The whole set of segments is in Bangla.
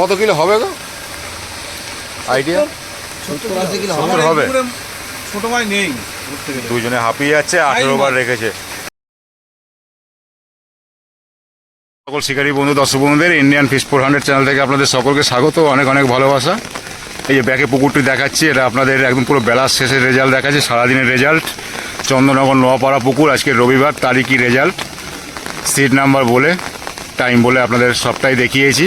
কত কিলো হবে গো? আইডিয়া সত্তর হবে। ছোট মাছ নেই দুজনে হাঁপিয়ে যাচ্ছে আঠেরো বার রেখেছে। সকল শিকারী বন্ধু দর্শক বন্ধুদের Indian fish four hundred channel থেকে আপনাদের সকলকে স্বাগত অনেক অনেক ভালোবাসা। এই যে ব্যাকে পুকুরটি দেখাচ্ছি এটা আপনাদের একদম পুরো বেলার শেষের রেজাল্ট দেখাচ্ছে সারাদিনের রেজাল্ট চন্দ্রনগর নোয়াপাড়া পুকুর আজকে রবিবার তারিখই রেজাল্ট সিট নাম্বার বলে টাইম বলে আপনাদের সবটাই দেখিয়েছি।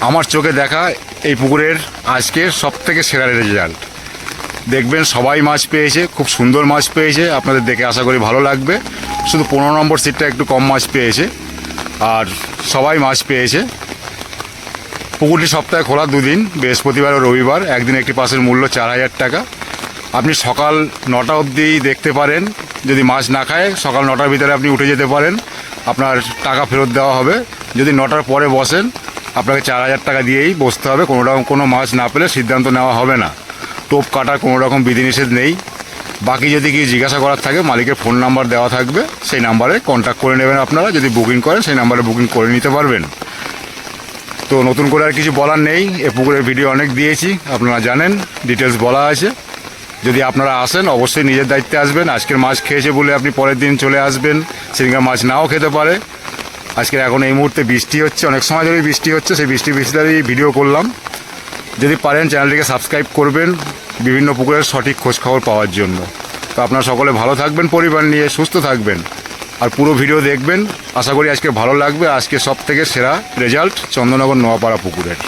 আমার চোখে দেখা এই পুকুরের আজকের সব থেকে সেরা রেজাল্ট দেখবেন সবাই মাছ পেয়েছে, খুব সুন্দর মাছ পেয়েছে, আপনাদের দেখে আশা করি ভালো লাগবে। শুধু পনেরো নম্বর সিটটা একটু কম মাছ পেয়েছে, আর সবাই মাছ পেয়েছে। পুকুরটি সপ্তাহে খোলা দুদিন, বৃহস্পতিবার ও রবিবার, একদিন একটি পাশের মূল্য চার হাজার টাকা। আপনি সকাল নটা অবধি দেখতে পারেন, যদি মাছ না খায়, সকাল নটার ভিতরে আপনি উঠে যেতে পারেন, আপনার টাকা ফেরত দেওয়া হবে। যদি নটার পরে বসেন আপনাকে চার হাজার টাকা দিয়েই বসতে হবে। কোনো রকম কোনো মাছ না পেলে সিদ্ধান্ত নেওয়া হবে না। টোপ কাটার কোনো রকম বিধিনিষেধ নেই। বাকি যদি কি জিজ্ঞাসা করার থাকে, মালিকের ফোন নাম্বার দেওয়া থাকবে। সেই নাম্বারে কন্ট্যাক্ট করে নেবেন আপনারা। যদি বুকিং করেন, সেই নাম্বারে বুকিং করে নিতে পারবেন। তো নতুন করে আর কিছু বলার নেই। এ পুকুরের ভিডিও অনেক দিয়েছি। আপনারা জানেন ডিটেলস বলা আছে। যদি আপনারা আসেন, অবশ্যই নিজের দায়িত্বে আসবেন। আজকের মাছ খেয়েছে বলে আপনি পরের দিন চলে আসবেন। সেদিনকার মাছ নাও খেতে পারে। আজকে এখন এই মুহূর্তে বৃষ্টি হচ্ছে, অনেক সময় ধরেই বৃষ্টি হচ্ছে, সেই বৃষ্টি বৃষ্টিদারই ভিডিও করলাম। যদি পারেন, চ্যানেলটিকে সাবস্ক্রাইব করবেন বিভিন্ন পুকুরের সঠিক খোঁজখবর পাওয়ার জন্য। তো আপনারা সকলে ভালো থাকবেন, পরিবার নিয়ে সুস্থ থাকবেন। আর পুরো ভিডিও দেখবেন। আশা করি আজকে ভালো লাগবে। আজকে সব থেকে সেরা রেজাল্ট চন্দননগর নোয়াপাড়া পুকুরের।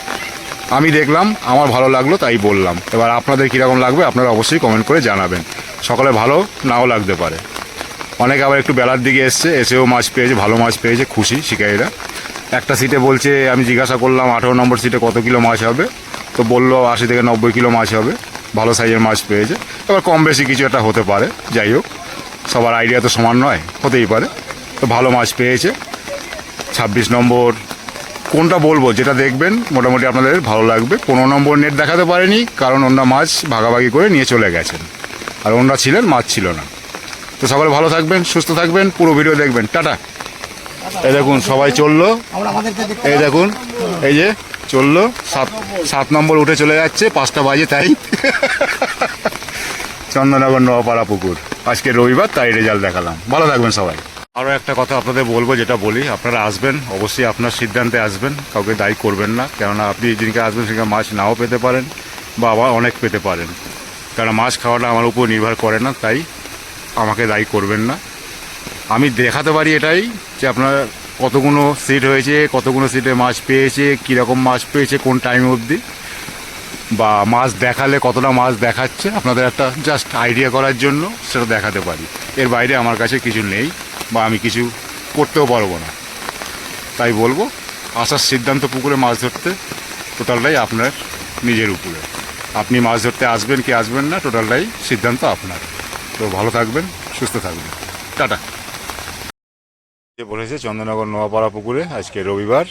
আমি দেখলাম, আমার ভালো লাগল, তাই বললাম। এবার আপনাদের কীরকম লাগবে, আপনারা অবশ্যই কমেন্ট করে জানাবেন। সকালে ভালো নাও লাগতে পারে। অনেকে আবার একটু বেলার দিকে এসছে, এসেও মাছ পেয়েছে, ভালো মাছ পেয়েছে, খুশি শিকারীরা। একটা সিটে বলছে, আমি জিজ্ঞাসা করলাম, আঠেরো নম্বর সিটে কত কিলো মাছ হবে? তো বলল, আশি থেকে নব্বই কিলো মাছ হবে। ভালো সাইজের মাছ পেয়েছে। এবার কম বেশি কিছু একটা হতে পারে, যাই হোক। সবার আইডিয়া তো সমান নয়, হতেই পারে। তো ভালো মাছ পেয়েছে। ছাব্বিশ নম্বর, কোনটা বলব? যেটা দেখবেন, মোটামুটি আপনাদের ভালো লাগবে। পনেরো নম্বর নেট দেখাতে পারেনি, কারণ অন্য মাছ ভাগাভাগি করে নিয়ে চলে গেছেন। আর ওনারা ছিলেন, মাছ ছিল না। তো সকলে ভালো থাকবেন, সুস্থ থাকবেন, পুরো ভিডিও দেখবেন। টাটা। এই দেখুন, সবাই চলল। এই দেখুন, এই যে চলল। সাত সাত নম্বর উঠে চলে যাচ্ছে, পাঁচটা বাজে তাই। চন্দননগর নোয়াপাড়া পুকুর। আজকে রবিবার, তাই রেজাল্ট দেখালাম। ভালো থাকবেন সবাই। আরও একটা কথা আপনাদের বলব, যেটা বলি, আপনারা আসবেন, অবশ্যই আপনার সিদ্ধান্তে আসবেন, কাউকে দায়ী করবেন না, কেননা আপনি যেদিনকে আসবেন, সেদিনকে মাছ নাও পেতে পারেন, বা আবার অনেক পেতে পারেন। কেননা মাছ খাওয়াটা আমার উপর নির্ভর করে না, তাই আমাকে দায়ী করবেন না। আমি দেখাতে পারি এটাই যে আপনার কতগুলো সিট হয়েছে, কতগুলো সিটে মাছ পেয়েছে, কীরকম মাছ পেয়েছে, কোন টাইম অবধি। বা মাছ দেখালে কতটা মাছ দেখাচ্ছে, আপনাদের একটা জাস্ট আইডিয়া করার জন্য সেটা দেখাতে পারি। এর বাইরে আমার কাছে কিছু নেই বা আমি কিছু করতেও পারব না। তাই বলব, আসার সিদ্ধান্ত পুকুরে মাছ ধরতে টোটালটাই আপনার নিজের উপরে। আপনি মাছ ধরতে আসবেন কি আসবেন না, টোটালটাই সিদ্ধান্ত আপনার। তো ভালো থাকবেন, সুস্থ থাকবেন। টাটা। যে বলেছে চন্দননগর নোয়াপাড়া পুকুরে, আজকে রবিবার।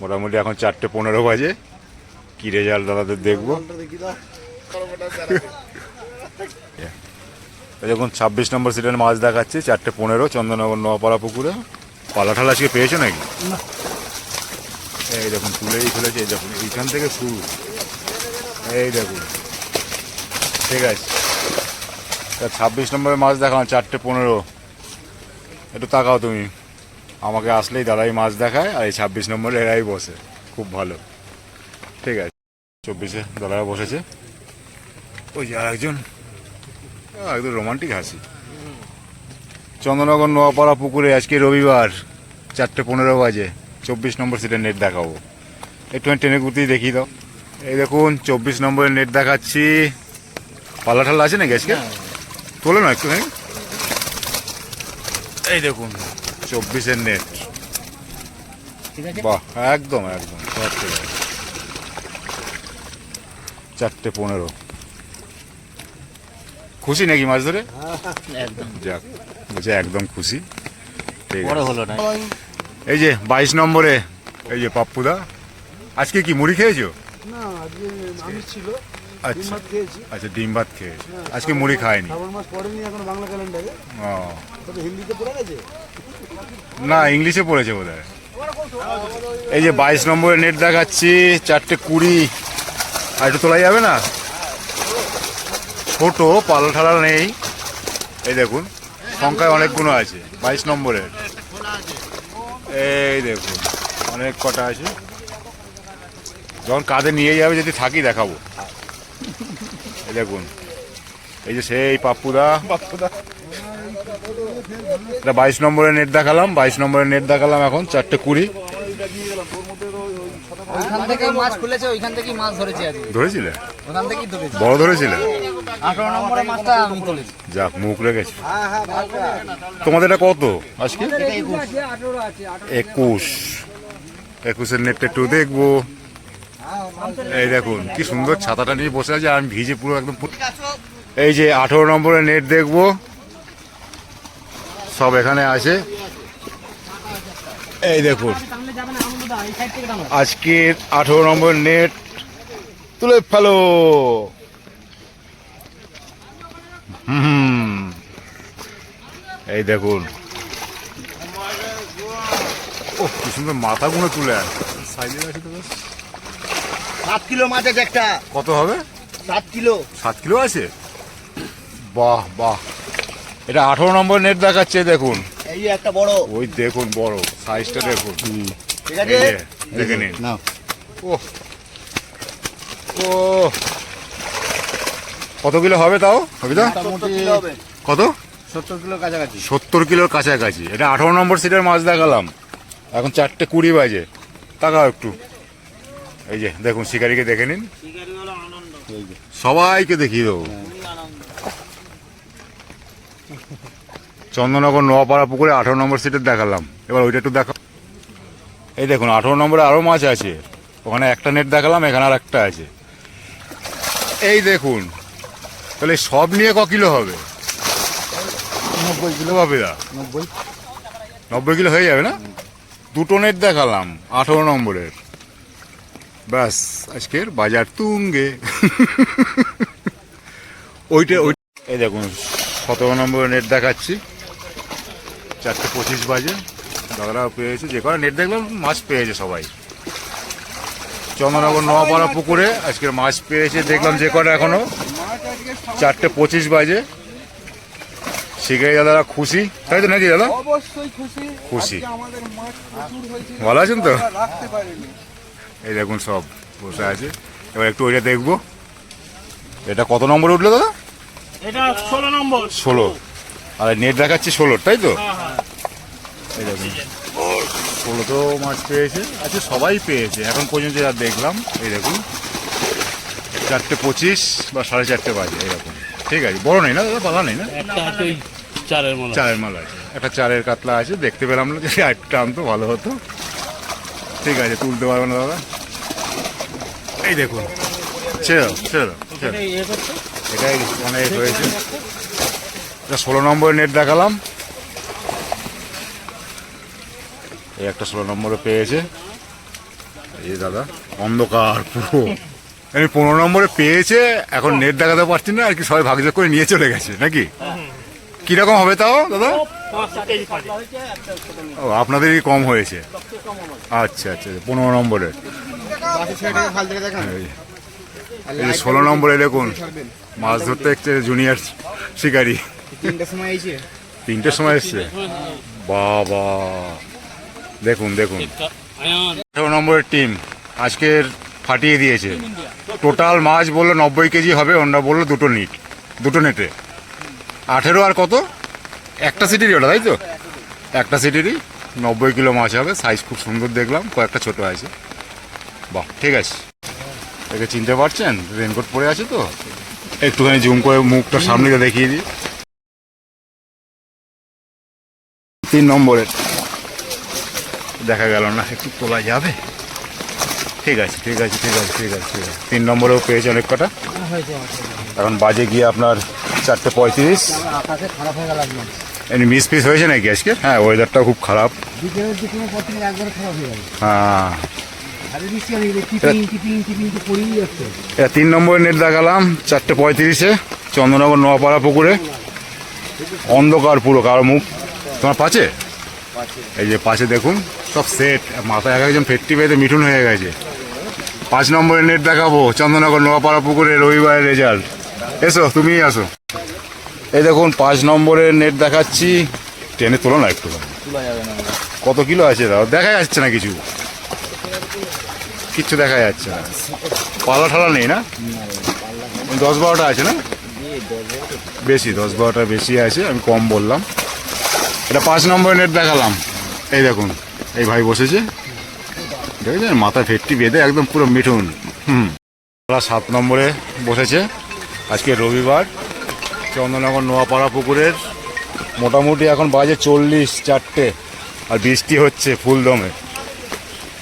মোটামুটি এখন চারটে পনেরো বাজে। কি রেজাল্ট দাদাদের দেখব। দেখুন, ছাব্বিশ নম্বর সিটের মাছ দেখাচ্ছে, চারটে পনেরো চন্দননগর নোয়াপাড়া পুকুরে। পালা ঠালা আজকে পেয়েছ নাকি? এই দেখুন, তুলেই ফেলেছে, এই দেখুন, এইখান থেকে শুরু। এই দেখুন, ঠিক আছে। ছাব্বিশ নম্বরের মাছ দেখানো, চারটে পনেরো। একটু তাকাও তুমি। আমাকে আসলেই দাদাই মাছ দেখায় আর এই ছাব্বিশ নম্বরে এরাই বসে। খুব ভালো। ঠিক আছে। চব্বিশে দাদারা বসেছে। ওই যে আর একজন একদম রোমান্টিক হাসি। চন্দ্রনগর নোয়াপাড়া পুকুরে আজকে রবিবার, চারটে পনেরো বাজে। চব্বিশ নম্বর সিটের নেট দেখাবো। একটু টেনে কুর্তি দেখিয়ে দাও। এই দেখুন, চব্বিশ নম্বরের নেট দেখাচ্ছি। পাল্লা ঠাল্লা আছে নাকি আজকে? তোলে না একটু এই দেখুন। চব্বিশের নেট ঠিক বাহ একদম একদম। চারটে পনেরো। খুশি নাকি মাছ ধরে? একদম। যাক বলছে একদম খুশি। ঠিক হলো না। এই যে বাইশ নম্বরে এই যে পাপ্পুদা আজকে কি মুড়ি খেয়েছো? না আজকে আমিষ ছিল। আচ্ছা। আচ্ছা ডিম ভাত খেয়েছো। আজকে মুড়ি খায়নি শ্রাবণ মাস পড়েনি এখন বাংলা ক্যালেন্ডারে। ও। তবে হিন্দিতে পড়ে গেছে? না ইংলিশে পড়েছে বোধ এই যে বাইশ নম্বরের নেট দেখাচ্ছি চারটে কুড়ি। আর একটু তোলা যাবে না? ছোট পাল ঠালা নেই। এই দেখুন সংখ্যায় অনেকগুলো আছে বাইশ নম্বরের। এই দেখুন অনেক কটা আছে। যখন কাঁধে নিয়ে যাবে যদি থাকি দেখাবো। এই দেখুন এই যে সেই পাপ্পুদা। এটা বাইশ নম্বরের নেট দেখালাম বাইশ নম্বরের নেট দেখালাম এখন চারটে কুড়ি। ওইখান থেকে মাছ খুলেছে ওইখান থেকেই মাছ ধরেছে আজকে। ধরেছিলে? ওখান থেকেই ধরেছে। বড় ধরেছিলে? আঠারো নম্বরের মাছটা আমি তুলেছি। যাক মুখ রেখেছে। তোমাদের এটা কত আজকে? একুশ। একুশের নেটটা একটু দেখব। এই দেখুন কি সুন্দর ছাতাটা নিয়ে বসে আছে আমি ভিজে পুরো একদম এই যে আঠেরো নম্বরের নেট দেখব। সব এখানে আছে। এই দেখুন আজকের আঠেরো নম্বর নেট তুলে ফেলো। হুম এই দেখুন। ও কি সুন্দর মাথাগুলো তুলে আর সাইজে আছে তো। সাত কিলো মাছ আছে একটা। কত হবে? সাত কিলো। সাত কিলো আছে? বাহ বাহ। এটা আঠারো নম্বর নেট দেখাচ্ছে দেখুন। এই একটা বড়। ওই দেখুন বড়। সাইজটা দেখুন। ঠিক যে, দেখে নিন। নাও। ও ও কত কিলো হবে তাও কবিতা? কত? সত্তর কিলো কাছাকাছি। সত্তর কিলোর কাছাকাছি। এটা আঠারো নম্বর সিটের মাছ দেখালাম। এখন চারটে কুড়ি বাজে। তাকাও একটু। এই যে দেখুন শিকারিকে দেখে নিন। সবাইকে দেখিয়ে দেবো। চন্দননগর নোয়াপাড়া পুকুরে আঠারো নম্বর সিটের দেখালাম। এবার ওইটা একটু দেখা এই দেখুন আঠারো নম্বরে আরও মাছ আছে। ওখানে একটা নেট দেখালাম এখানে আর একটা আছে। এই দেখুন তাহলে সব নিয়ে ক কিলো হবে? নব্বই কিলো পাবে দা নব্বই। নব্বই কিলো হয়ে যাবে না? দুটো নেট দেখালাম আঠারো নম্বরের। ব্যাস আজকের বাজার তুঙ্গে। ওইটা ওই এই দেখুন সতেরো নম্বরের নেট দেখাচ্ছি। চারটে পঁচিশ বাজে। দাদারা পেয়েছে। যে কটা নেট দেখলাম মাছ পেয়েছে সবাই। চন্দ্রনগর নোয়াপাড়া পুকুরে আজকে মাছ পেয়েছে। দেখলাম যে কটা এখনও। চারটে পঁচিশ বাজে। শিখাই দাদারা খুশি। তাই তো নাকি দাদা? খুশি। ভালো আছেন তো? এই দেখুন সব বসে আছে। এবার একটু ওইটা দেখব। এটা কত নম্বরে উঠল দাদা? এটা ষোলো নম্বর। ষোলো। আর নেট দেখাচ্ছে ষোলোর তাই তো? এই দেখুন। ষোলো তো মাছ পেয়েছে। আচ্ছা সবাই পেয়েছে। এখন পর্যন্ত যা দেখলাম এই দেখুন। চারটে পঁচিশ বা সাড়ে চারটে বাজে এরকম ঠিক আছে বড় নেই না দাদা? পালা নেই না? চারের মালা চারের মাল আছে। একটা চারের কাতলা আছে দেখতে পেলাম না। যে একটা আনতো ভালো হতো। ঠিক আছে, তুলতে পারব না দাদা। এই দেখুন, ছেড়ে ছেড়ে এটাই অনেক হয়েছে। এটা ষোলো নম্বরের নেট দেখালাম। এই একটা ষোলো নম্বরে পেয়েছে। এই দাদা, অন্ধকার পুরো। আমি পনেরো নম্বরে পেয়েছে, এখন নেট দেখাতে পারছি না, আর কি সবাই ভাগযোগ করে নিয়ে চলে গেছে, নাকি? কীরকম হবে তাও, দাদা? ও, আপনাদেরই কম হয়েছে? আচ্ছা আচ্ছা পনেরো নম্বরের এই ষোলো নম্বরে দেখুন, মাছ ধরতে এসছে জুনিয়র শিকারি। তিনটার সময় এসছে? বাবা। দেখুন দেখুন। আঠারো নম্বরের টিম আজকের ফাটিয়ে দিয়েছে। টোটাল মাছ বলল নব্বই কেজি হবে, ওনারা বলল দুটো নিট দুটো নেটে আঠেরো আর কত? একটা সিটিরই ওটা তাই তো? একটা সিটিরই নব্বই কিলো মাছ হবে সাইজ খুব সুন্দর দেখলাম কয়েকটা ছোট আছে। বাহ ঠিক আছে। একে চিনতে পারছেন? রেনকোট পরে আছে তো? একটুখানি জুম করে মুখটা সামনে দেখিয়ে দিই। তিন নম্বরের। দেখা গেল না একটু তোলা যাবে? ঠিক আছে ঠিক আছে ঠিক আছে ঠিক আছে ঠিক আছে। তিন নম্বরেও পেয়েছে অনেক কটা। এখন বাজে গিয়ে আপনার চারটে পঁয়ত্রিশ। খারাপ হয়ে গেল এমনি মিস পিস হয়েছে নাকি আজকে? হ্যাঁ ওয়েদারটাও খুব খারাপ। বিকেলের দিকে পর থেকে খারাপ হয়ে গেল হ্যাঁ। এটা তিন নম্বরের নেট দেখালাম চারটে পঁয়ত্রিশে চন্দ্রনগর নোয়াপাড়া পুকুরে। অন্ধকার পুরো কারও মুখ তোমার পাচ্ছে এই যে পাশে দেখুন সব সেট মাথায় এক একজন ফেটটি পেতে মিঠুন হয়ে গেছে। পাঁচ নম্বরের নেট দেখাবো চন্দ্রনগর নোয়াপাড়া পুকুরে রবিবারের রেজাল্ট এসো তুমিই আসো। এই দেখুন পাঁচ নম্বরের নেট দেখাচ্ছি। টেনে তোলো না একটু। কত কিলো আছে দাও দেখা যাচ্ছে না কিছু। কিচ্ছু দেখা যাচ্ছে না। পালা ঠালা নেই না? দশ বারোটা আছে না? বেশি দশ বারোটা বেশি আছে আমি কম বললাম। এটা পাঁচ নম্বরের নেট দেখালাম। এই দেখুন এই ভাই বসেছে। দেখেছেন? মাথা ফেটটি বেঁধে একদম পুরো মিঠুন। হুম। সাত নম্বরে বসেছে। আজকে রবিবার। চন্দ্রনগর নোয়াপাড়া পুকুরের। মোটামুটি এখন বাজে চল্লিশ চারটে আর বৃষ্টি হচ্ছে ফুলদমে।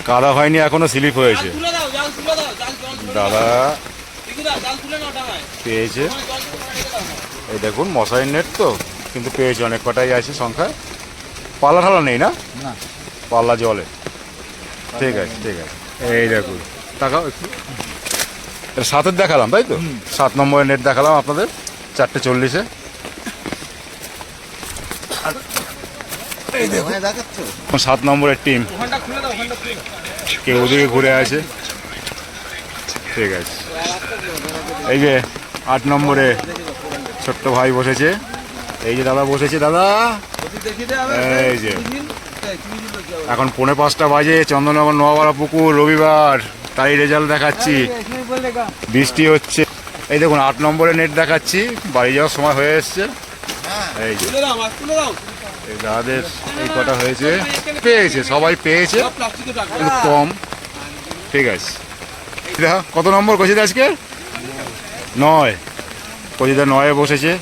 কাদা হয়নি এখনও স্লিপ হয়েছে। তুলে দাও জাল তুলে দাও জাল জল দাদা। পেয়েছে। এই দেখুন মশারির নেট তো কিন্তু পেয়েছে অনেক কটাই আছে সংখ্যা পাল্লা ঠালা নেই না? পাল্লা জলে। ঠিক আছে ঠিক আছে। এই দেখুন। টাকা সাতের দেখালাম তাই তো? সাত নম্বরের নেট দেখালাম আপনাদের। চারটে চল্লিশে। সাত নম্বরের টিম কেউ ওদিকে ঘুরে আছে। ঠিক আছে। এই যে আট নম্বরে ছোট্ট ভাই বসেছে। এই যে দাদা বসেছে, দাদা। এই যে। এখন পৌনে পাঁচটা বাজে, চন্দননগর, নোয়াপাড়া পুকুর, রবিবার। তাই রেজাল্ট দেখাচ্ছি। বৃষ্টি হচ্ছে। এই দেখুন, আট নম্বরে নেট দেখাচ্ছি। বাড়ি যাওয়ার সময় হয়ে এসছে। এই যে দাদাদের এই কটা হয়েছে। পেয়েছে, সবাই পেয়েছে কম। ঠিক আছে। কত নম্বর কচিদা আজকে? নয়। কচিদা নয়ে বসেছে।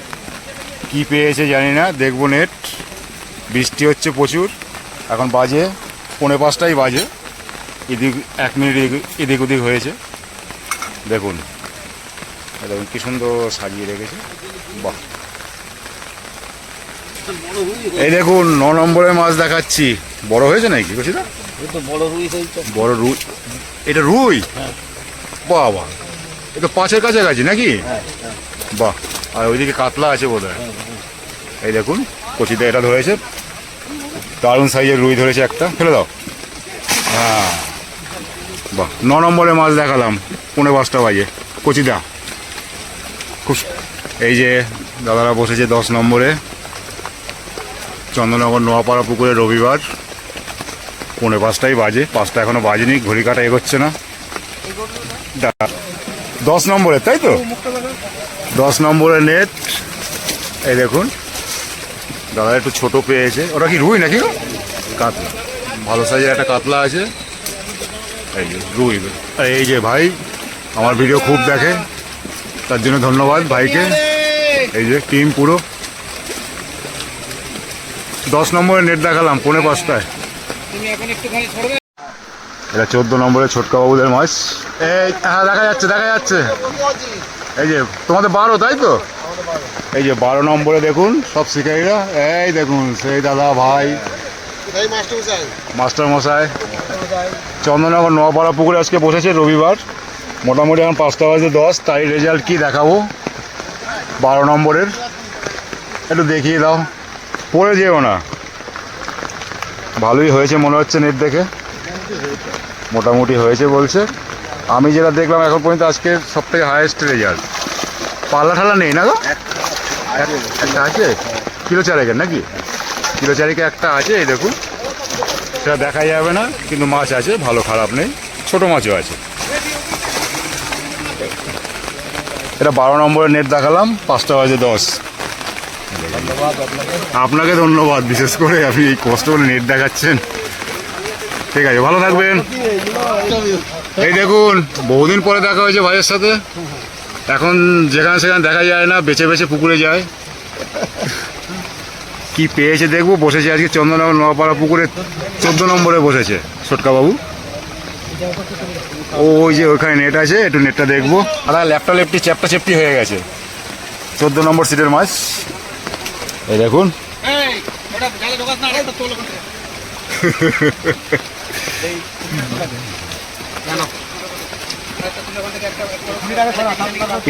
কি পেয়েছে জানি না, দেখব নেট বৃষ্টি হচ্ছে প্রচুর। এখন বাজে পৌনে পাঁচটাই বাজে। এদিক, এক মিনিট এদিক- ওদিক হয়েছে। দেখুন। দেখুন কি সুন্দর সাজিয়ে রেখেছে। বাহ। এই দেখুন ন নম্বরের মাছ দেখাচ্ছি। বড় হয়েছে নাকি কচিদা বড় রুই এটা রুই? বাহ বাহ এটা পাঁচের কাছাকাছি নাকি? বাহ। আর ওইদিকে কাতলা আছে বোধ হয় এই দেখুন কচিতে এটা ধরেছে। দারুণ সাইজের রুই ধরেছে একটা। ফেলে দাও। হ্যাঁ। বাহ। ন নম্বরে মাছ দেখালাম পনেরো পাঁচটা বাজে। কচিদা খুব এই যে দাদারা বসেছে দশ নম্বরে। চন্দননগর নোয়াপাড়া পুকুরে রবিবার। পৌনে পাঁচটাই বাজে, পাঁচটা এখনও বাজেনি, ঘড়ি কাটা এগোচ্ছে না। দশ নম্বরের তাই তো? দশ নম্বরের নেট, এই দেখুন। দাদা একটু ছোট পেয়েছে। ওটা কি রুই নাকি? কাতলা। ভালো সাইজের একটা কাতলা আছে। এই যে, রুই। এই যে ভাই, আমার ভিডিও খুব দেখে। তার জন্য ধন্যবাদ ভাইকে। এই যে টিম পুরো। দশ নম্বরের নেট দেখালাম পৌনে পাঁচটায়। তুমি এখন একটুখানি ছড়বে। এটা চোদ্দ নম্বরের ছোটকা বাবুদের মাছ। এই হ্যাঁ দেখা যাচ্ছে দেখা যাচ্ছে। এই যে তোমাদের বারো তাই তো? এই যে বারো নম্বরে দেখুন সব শিকারীরা। এই দেখুন সেই দাদা ভাই মাস্টার মশাই চন্দননগর নোয়াপাড়া পুকুরে আজকে বসেছে রবিবার। মোটামুটি এখন পাঁচটা বাজে দশ, তাই রেজাল্ট কি দেখাবো? বারো নম্বরের। একটু দেখিয়ে দাও। পড়ে যেও না। ভালোই হয়েছে মনে হচ্ছে নেট দেখে। মোটামুটি হয়েছে বলছে। আমি যেটা দেখলাম এখন পর্যন্ত আজকে সব থেকে হায়েস্ট রেজাল্ট পাল্লা ঠালা নেই না গো? একটা আছে? কিলো চারেকের নাকি? কিলো চারেকে একটা আছে, এই দেখুন। সেটা দেখা যাবে না, কিন্তু মাছ আছে, ভালো খারাপ নেই। ছোটো মাছও আছে। এটা বারো নম্বরের নেট দেখালাম, পাঁচটা বাজে দশ। আপনাকে ধন্যবাদ, বিশেষ করে আপনি এই কষ্ট করে নেট দেখাচ্ছেন। ঠিক আছে, ভালো থাকবেন। এই দেখুন, বহুদিন পরে দেখা হয়েছে ভাইয়ের সাথে। এখন যেখানে সেখানে দেখা যায় না, বেছে বেছে পুকুরে যায়। কি পেয়েছে দেখব, বসেছে আজকে চন্দননগর নোয়াপাড়া পুকুরে, চোদ্দ নম্বরে বসেছে ছোটকা বাবু ওই যে ওখানে নেট আছে একটু নেটটা দেখব। আর ল্যাপটা লেপটি চ্যাপটা চেপটি হয়ে গেছে। চোদ্দ নম্বর সিটের মাছ। এই দেখুন।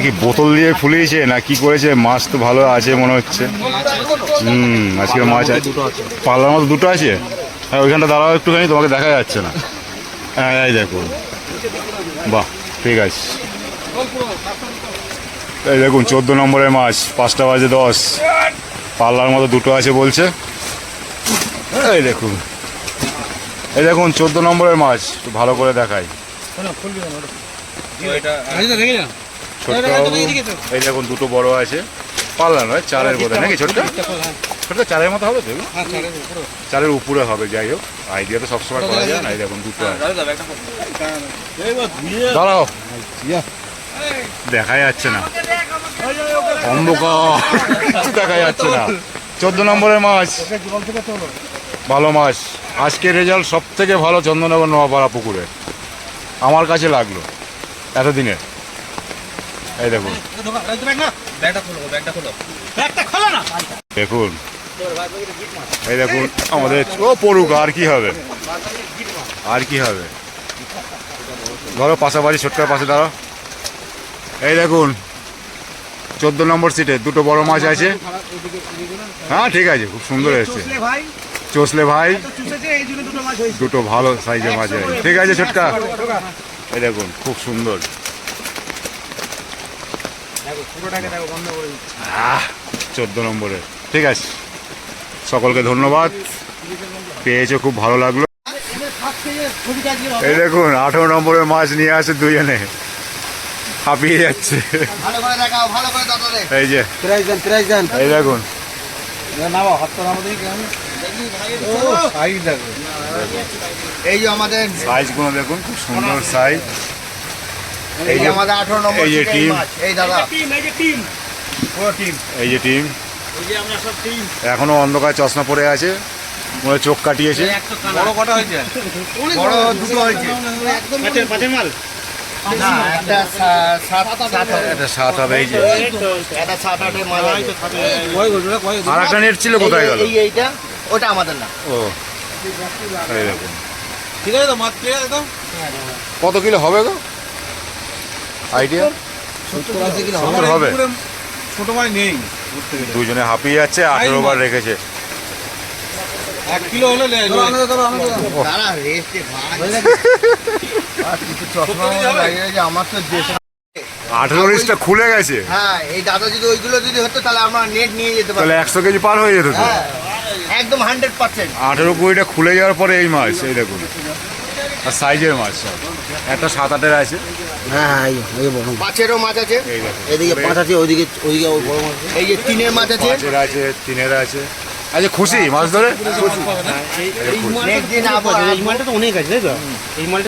কি বোতল দিয়ে ফুলিয়েছে না কি করেছে? মাছ তো ভালো আছে মনে হচ্ছে। হুম আজকে মাছ আছে। পাল্লার মতো দুটো আছে। হ্যাঁ ওইখানটা দাঁড়াও একটুখানি তোমাকে দেখা যাচ্ছে না। হ্যাঁ এই দেখুন। বাহ, ঠিক আছে। এই দেখুন, চোদ্দ নম্বরের মাছ, পাঁচটা বাজে দশ। পাল্লার মতো দুটো আছে বলছে। এই দেখুন। এই দেখুন, চোদ্দ নম্বরের মাছ, একটু ভালো করে দেখাই। এই দেখুন, দুটো বড় আছে। পাল্লা নয় চারের বোধ নাকি ছোট্ট? ছোট্ট চারের মতো হবে তো? চারের উপরে হবে যাই হোক আইডিয়া তো সবসময় করা যায় না এই দেখুন দুটো দাঁড়াও দেখা যাচ্ছে না অন্ধকার কিছু দেখা যাচ্ছে না চোদ্দ নম্বরের মাছ ভালো মাছ আজকের রেজাল্ট সব থেকে ভালো চন্দননগর নোয়াপাড়া পুকুরে আমার কাছে লাগল এতদিনে এই দেখুন দেখুন এই দেখুন আমাদের ও পড়ুক আর কি হবে? আর কি হবে? ধরো পাশাপাশি ছোট্ট পাশে দাঁড়াও। এই দেখুন চোদ্দ নম্বর সিটে দুটো বড় মাছ আছে। হ্যাঁ ঠিক আছে খুব সুন্দর এসছে। চসলে ভাই। দুটো ভালো সাইজের মাছ আছে। ঠিক আছে ছোটকা। এই দেখুন খুব সুন্দর। আহ চোদ্দ নম্বরে ঠিক আছে। সকলকে ধন্যবাদ। পেয়েছ খুব ভালো লাগল। এই দেখুন আঠেরো নম্বরের মাছ নিয়ে আসে দুজনে। হাঁপিয়ে যাচ্ছে। ভালো করে দেখাও ভালো করে দাদা রে এই যে এই দেখুন। এই যে আমাদের সাইজগুলো দেখুন খুব সুন্দর সাইজ এই যে আমাদের আঠারো নম্বর এই যে টিম। এই দাদা। এই যে টিম পুরো টিম এই যে টিম এই যে আমরা সব টিম। এখনও অন্ধকার চশমা পরে আছে মনে চোখ কাটিয়েছে। বড় কটা হয়েছে? বড় দুটো সাত হবে। এই যে। আর একটা নেট ছিল কোথায় গেল? এই এইটা ওটা আমাদের না। ও। ঠিক আছে তো মাছ কত কিলো হবে গো? আইডিয়া সত্তর হবে। পুকুরে ছোট মাছ নেই। দুজনে হাঁপিয়ে যাচ্ছে আঠেরো বার রেখেছে। এক কিলো হলে আমার তো আঠেরো খুলে গেছে। হ্যাঁ এই দাদা যদি ওইগুলো যদি হতো তাহলে আমরা নেট নিয়ে যেতে তাহলে একশো কেজি পার হয়ে যেত তো? হ্যাঁ একদম হান্ড্রেড পার্সেন্ট আঠেরো কুড়িটা খুলে যাওয়ার পরে এই মাছ এই দেখুন। আর সাইজের মাছ একটা সাত আটের আছে। হ্যাঁ হ্যাঁ এই বড় পাঁচেরও মাছ আছে। এদিকে পাঁচ আছে ওইদিকে ওইদিকে বড় মাছ এই যে তিনের মাছ আছে। পাঁচের আছে তিনের আছে। আচ্ছা খুশি মাছ ধরে? এই মালটা তো অনেক আছে তাই তো? এই মালটা